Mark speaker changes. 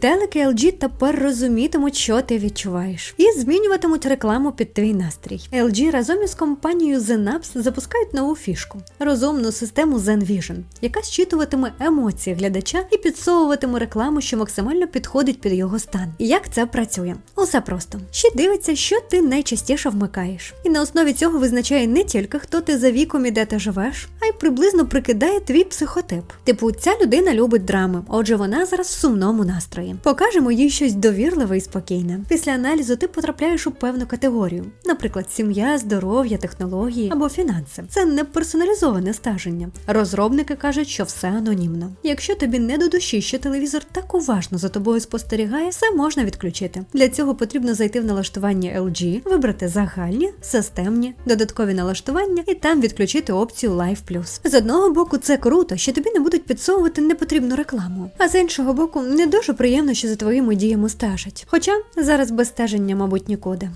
Speaker 1: Телеки LG тепер розумітимуть, що ти відчуваєш, і змінюватимуть рекламу під твій настрій. LG разом із компанією Zenapps запускають нову фішку розумну систему Zen Vision, яка зчитуватиме емоції глядача і підсовуватиме рекламу, що максимально підходить під його стан. І як це працює? Усе просто ще дивиться, що ти найчастіше вмикаєш, і на основі цього визначає не тільки хто ти за віком і де ти живеш, а й приблизно прикидає твій психотип. Типу, ця людина любить драми, отже, вона зараз в сумному настрої. Покажемо їй щось довірливе і спокійне. Після аналізу ти потрапляєш у певну категорію, наприклад, сім'я, здоров'я, технології або фінанси. Це не персоналізоване стаження. Розробники кажуть, що все анонімно. Якщо тобі не до душі, що телевізор так уважно за тобою спостерігає, все можна відключити. Для цього потрібно зайти в налаштування LG, вибрати загальні, системні, додаткові налаштування і там відключити опцію Live Plus. З одного боку, це круто, що тобі не будуть підсовувати непотрібну рекламу. А з іншого боку, не дуже приємно, що за твоїми діями стежать. Хоча зараз без стеження, мабуть, нікуди.